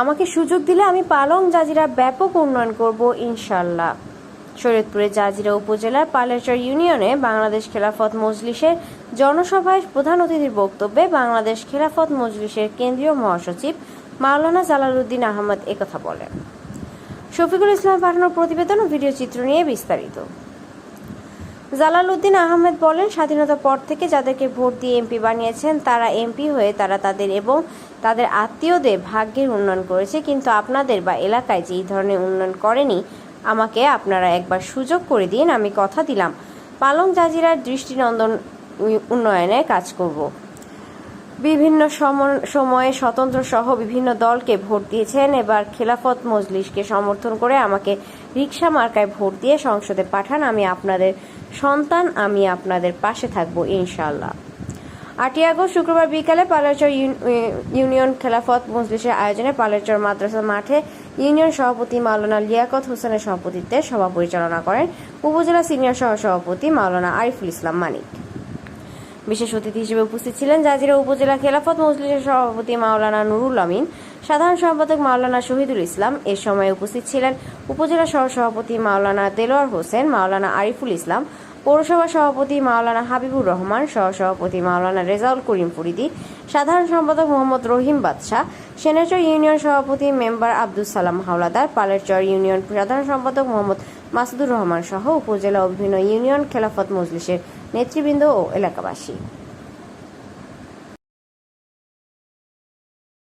আমাকে সুযোগ দিলে আমি পালং জাজিরা ব্যাপক উন্নয়ন করব ইনশাল্লাহ শরীয়তপুরের জাজিরা উপজেলার পালেচর ইউনিয়নে বাংলাদেশ খেলাফত মজলিসের জনসভায় প্রধান অতিথির বক্তব্যে বাংলাদেশ খেলাফত মজলিসের কেন্দ্রীয় মহাসচিব মাওলানা জালালউদ্দিন আহমদ একথা বলেন। শফিকুল ইসলাম পাঠানোর প্রতিবেদন ও ভিডিও চিত্র নিয়ে বিস্তারিত। জালালউদ্দিন আহমেদ বলেন, স্বাধীনতার পর থেকে যাদেরকে ভোট দিয়ে এমপি বানিয়েছেন, তারা এমপি হয়ে তারা তাদের এবং তাদের আত্মীয়দের ভাগ্যের উন্নয়ন করেছে। কিন্তু আপনাদের বা এলাকায় যে এই ধরনের উন্নয়ন করেনি, আমাকে আপনারা একবার সুযোগ করে দিন, আমি কথা দিলাম। পালং জাজিরার দৃষ্টিনন্দন উন্নয়নে কাজ করব। বিভিন্ন সম- সময়ে স্বতন্ত্র সহ বিভিন্ন দলকে ভোট দিয়েছেন। এবার খেলাফত মজলিসকে সমর্থন করে আমাকে রিক্সা মার্কায় ভোট দিয়ে সংসদে পাঠান। আমি আপনাদের সন্তান, আমি আপনাদের পাশে থাকব ইনশাল্লাহ আটই আগস্ট শুক্রবার বিকালে পালারচর ইউনিয়ন খেলাফত মজলিসের আয়োজনে পালারচর মাদ্রাসা মাঠে ইউনিয়ন সভাপতি মাওলানা লিয়াকত হোসেনের সভাপতিত্বে সভা পরিচালনা করেন উপজেলা সিনিয়র সহ সভাপতি মাওলানা আরিফুল ইসলাম মানিক। বিশেষ অতিথি হিসেবে উপস্থিত ছিলেন জাজিরা উপজেলা খেলাফত মজলিসের সভাপতি মাওলানা নুরুল আমিন, সাধারণ সম্পাদক মাওলানা শহীদুল ইসলাম, এ সময় উপস্থিত ছিলেন উপজেলা সহ সভাপতি মাওলানা দেলোয়ার হোসেন, মাওলানা আরিফুল ইসলাম, পৌরসভা সভাপতি মাওলানা হাবিবুর রহমান সহ সভাপতি মাওলানা রেজাউল করিম ফরিদি, সাধারণ সম্পাদক মোহাম্মদ রহিম বাদশাহ সেনেচর ইউনিয়ন সভাপতি মেম্বার আব্দুল সালাম হাওলাদার, পালেরচর ইউনিয়ন সাধারণ সম্পাদক মোহাম্মদ মাসুদুর রহমান সহ উপজেলা ও বিভিন্ন ইউনিয়ন খেলাফত মজলিসের নেতৃবৃন্দ ও এলাকাবাসী